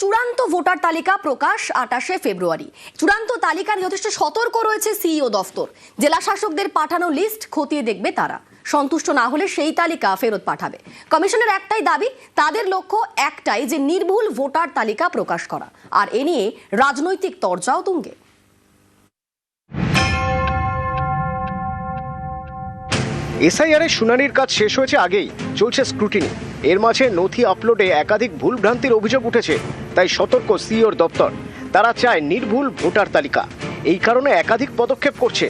চূড়ান্ত ভোটার তালিকা প্রকাশ আটাশে ফেব্রুয়ারি। চূড়ান্ত তালিকার যথেষ্ট সতর্ক রয়েছে সিইও দফতর। জেলা শাসকদের পাঠানো লিস্ট খতিয়ে দেখবে তারা। সন্তুষ্ট না হলে সেই তালিকা ফেরত পাঠাবে। কমিশনের একটাই দাবি, তাদের লক্ষ্য একটাই যে নির্ভুল ভোটার তালিকা প্রকাশ করা। আর এ নিয়ে রাজনৈতিক তরজাও তুঙ্গে। এসআইআর এর শুনানির কাজ শেষ হয়েছে আগেই। চলছে স্ক্রুটিনি এর মাঝে নথি আপলোডে একাধিক ভুল ভ্রান্তির অভিযোগ উঠেছে, তাই সতর্ক সিওর দপ্তর। তারা চায় নির্ভুল ভোটার তালিকা। এই কারণে একাধিক পদক্ষেপ করছে।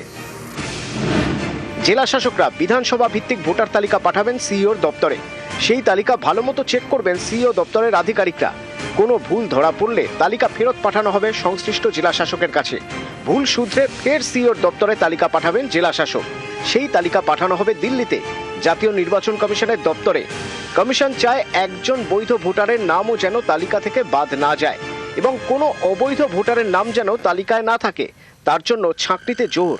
জেলা শাসকরা বিধানসভা ভিত্তিক ভোটার তালিকা পাঠাবেন সিইওর দপ্তরে। সেই তালিকা ভালোমতো চেক করবেন সিইও দপ্তরের আধিকারিকরা। কোনো ভুল ধরা পড়লে তালিকা ফেরত পাঠানো হবে সংশ্লিষ্ট জেলা শাসকের কাছে। ভুল সূত্রে ফের সিইওর দপ্তরে তালিকা পাঠাবেন জেলা শাসক। সেই তালিকা পাঠানো হবে দিল্লিতে, জাতীয় নির্বাচন কমিশনের দপ্তরে। কমিশন চায় একজন বৈধ ভোটারের নামও যেন তালিকা থেকে বাদ না যায় এবং কোনো অবৈধ ভোটারের নাম যেন তালিকায় না থাকে। তার জন্য ছাঁকটিতে জোর।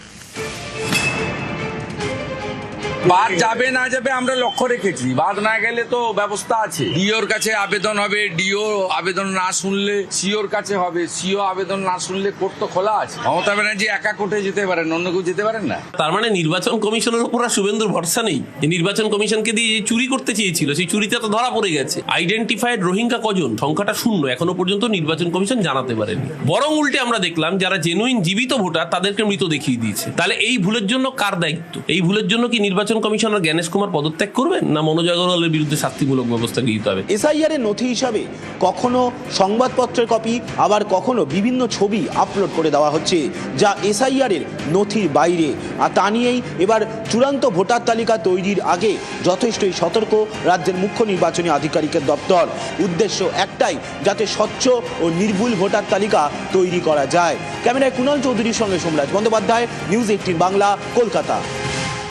বাদ যাবে না যাবে আমরা লক্ষ্য রেখেছি। বাদ না গেলে তো ব্যবস্থা আছে। ডিওর কাছে আবেদন হবে ডিও আবেদন না শুনলে সিওর কাছে হবে সিও আবেদন না শুনলে কোর্ট তো খোলা আছে। মমতা ব্যানার্জি একা কোর্টে যেতে পারেন অন্য কেউ যেতে পারেন না? তার মানে নির্বাচন কমিশনের উপর আর শুভেন্দুর ভরসা নেই। যে নির্বাচন কমিশনকে দিয়ে যে চুরি করতে চেয়েছিল সেই চুরিতে তো ধরা পড়ে গেছে। আইডেন্টিফাইড রোহিঙ্গা কজন? সংখ্যাটা শূন্য এখনও পর্যন্ত নির্বাচন কমিশন জানাতে পারেনি। বরং উল্টে আমরা দেখলাম যারা জেনুইন জীবিত ভোটার তাদেরকে মৃত দেখিয়ে দিয়েছে। তাহলে এই ভুলের জন্য কার দায়িত্ব? এই ভুলের জন্য কি নির্বাচন কমিশনার জ্ঞানেশ কুমার পদত্যাগ করবেন না মনোজ আগরওয়ালের বিরুদ্ধে শাস্তিমূলক ব্যবস্থা গৃহীত হবে? এসআইআর এর নথি হিসাবে কখনো সংবাদপত্রের কপি, আবার কখনো বিভিন্ন ছবি আপলোড করে দেওয়া হচ্ছে, যা এসআইআর এর নথির বাইরে। আর তা নিয়েই এবার চূড়ান্ত ভোটার তালিকা তৈরির আগে যথেষ্টই সতর্ক রাজ্যের মুখ্য নির্বাচনী আধিকারিকের দপ্তর। উদ্দেশ্য একটাই, যাতে স্বচ্ছ ও নির্ভুল ভোটার তালিকা তৈরি করা যায়। ক্যামেরায় কুণাল চৌধুরীর সঙ্গে সোমরাজ বন্দ্যোপাধ্যায়, নিউজ এইটিন বাংলা, কলকাতা।